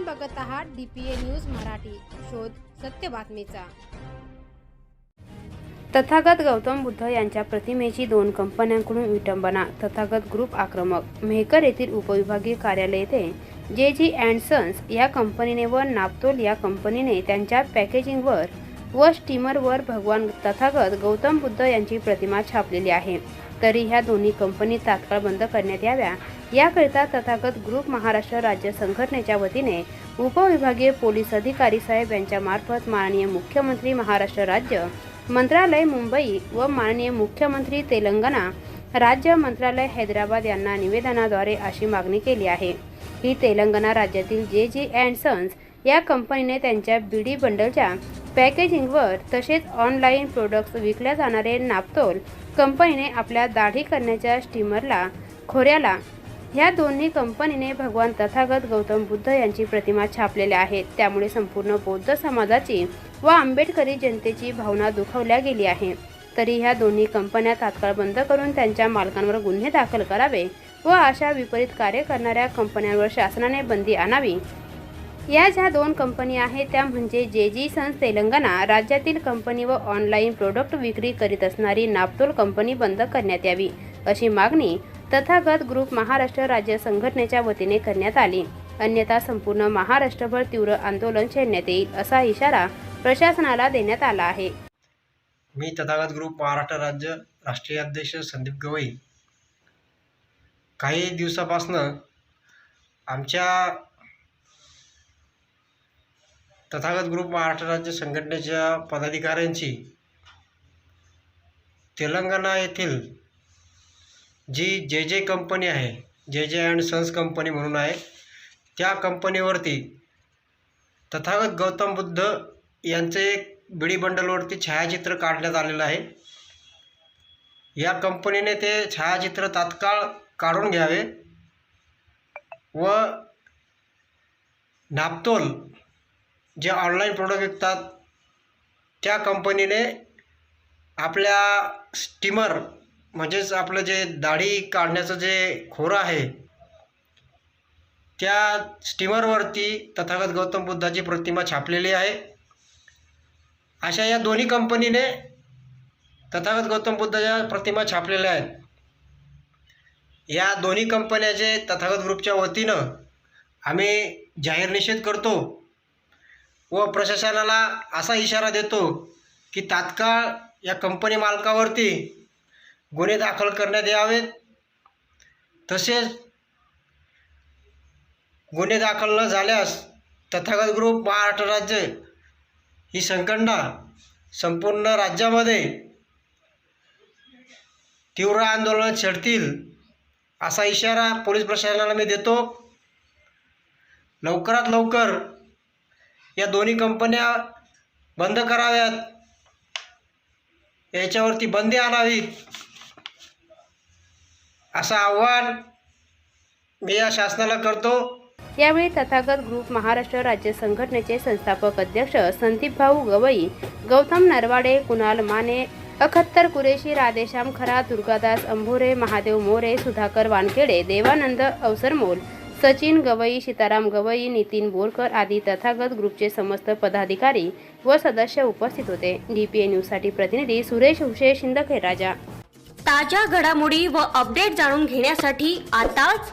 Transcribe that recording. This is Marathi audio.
आपण बघत आहात डीपीए न्यूज मराठी. शोध सत्य बातमीचा. तथागत गौतम बुद्ध यांच्या प्रतिमेची दोन कंपन्यांकडून विटंबना तथागत ग्रुप आक्रमक. मेहकर येथील उपविभागीय कार्यालय येथे जे जी अँड सन्स या कंपनीने व नापतोल या कंपनीने त्यांच्या पॅकेजिंगवर व स्टीमरवर भगवान तथागत गौतम बुद्ध यांची प्रतिमा छापलेली आहे. तरी ह्या दोन्ही कंपनी तात्काळ बंद करण्यात याव्या याकरिता तथागत ग्रुप महाराष्ट्र राज्य संघटनेच्या वतीने उपविभागीय पोलीस अधिकारी साहेब यांच्यामार्फत माननीय मुख्यमंत्री महाराष्ट्र राज्य मंत्रालय मुंबई व माननीय मुख्यमंत्री तेलंगणा राज्य मंत्रालय हैदराबाद यांना निवेदनाद्वारे अशी मागणी केली आहे. ही तेलंगणा राज्यातील जे जी अँड सन्स या कंपनीने त्यांच्या बीडी बंडलच्या पॅकेजिंगवर तसेच ऑनलाईन प्रोडक्ट्स विकल्या जाणारे नापतोल कंपनीने आपल्या दाढी करण्याच्या स्टीमरला खोऱ्याला ह्या दोन्ही कंपनीने भगवान तथागत गौतम बुद्ध यांची प्रतिमा छापलेल्या आहेत. त्यामुळे संपूर्ण बौद्ध समाजाची व आंबेडकरी जनतेची भावना दुखावल्या गेली आहे. तरी ह्या दोन्ही कंपन्या तात्काळ बंद करून त्यांच्या मालकांवर गुन्हे दाखल करावे व अशा विपरीत कार्य करणाऱ्या कंपन्यांवर शासनाने बंदी आणावी. या ज्या दोन कंपनी आहेत त्या म्हणजे जे जी सन्स तेलंगणा. राज्यातील कंपनी व ऑनलाईन प्रोडक्ट विक्री करीत असणारी नापतोल कंपनी बंद करण्यात यावी अशी मागणी तथागत ग्रुप महाराष्ट्र राज्य संघटनेच्या वतीने करण्यात आली. अन्यथा संपूर्ण महाराष्ट्रभर तीव्र आंदोलन छेडण्यात येईल असा इशारा प्रशासनाला देण्यात आला आहे. मी तथागत ग्रुप महाराष्ट्र राज्य राष्ट्रीय अध्यक्ष संदीप गवई. काही दिवसापासनं आमच्या तथागत ग्रुप महाराष्ट्र राज्य संघटनेच्या पदाधिकाऱ्यांची तेलंगणा येथील जी जे जे कंपनी आहे जे जे अँड सन्स कंपनी म्हणून आहे त्या कंपनीवरती तथागत गौतम बुद्ध यांचे एक बिडी बंडलवरती छायाचित्र काढण्यात आलेलं आहे. या कंपनीने ते छायाचित्र तात्काळ काढून घ्यावे व नापतोल जे ऑनलाईन प्रोडक्ट विकतात त्या कंपनीने आपल्या स्टीमर म्हणजेच आपलं जे दाढी काढण्याचं जे खोरं आहे त्या स्टीमरवरती तथागत गौतम बुद्धाची प्रतिमा छापलेली आहे. अशा या दोन्ही कंपनीने तथागत गौतम बुद्धाच्या प्रतिमा छापलेल्या आहेत. या दोन्ही कंपन्याचे तथागत ग्रुपच्या वतीनं आम्ही जाहीर निषेध करतो व प्रशासनाला असा इशारा देतो की तात्काळ या कंपनी मालकावरती गुन्हे दाखल करण्यात यावेत. तसेच गुन्हे दाखल न झाल्यास तथागत ग्रुप महाराष्ट्र राज्य ही संकंडा संपूर्ण राज्यामध्ये तीव्र आंदोलन छेडतील असा इशारा पोलीस प्रशासनाला मी देतो. लवकरात लवकर या दोन्ही कंपन्या बंद कराव्यात. याच्यावरती बंदी आणावी असं आव्हान मी या शासनाला करतो. यावेळी तथागत ग्रुप महाराष्ट्र राज्य संघटनेचे संस्थापक अध्यक्ष संदीप भाऊ गवई गौतम नरवाडे कुणाल माने अखत्तर कुरेशी राधेश्याम खरा दुर्गादास अंभोरे महादेव मोरे सुधाकर वानखेडे देवानंद अवसरमोल सचिन गवई सीताराम गवई नितीन बोरकर आदी तथागत ग्रुपचे समस्त पदाधिकारी व सदस्य उपस्थित होते. डीपीए न्यूजसाठी प्रतिनिधी सुरेश हुशे शिंदखे राजा. ताज्या घडामोडी व अपडेट जाणून घेण्यासाठी आताच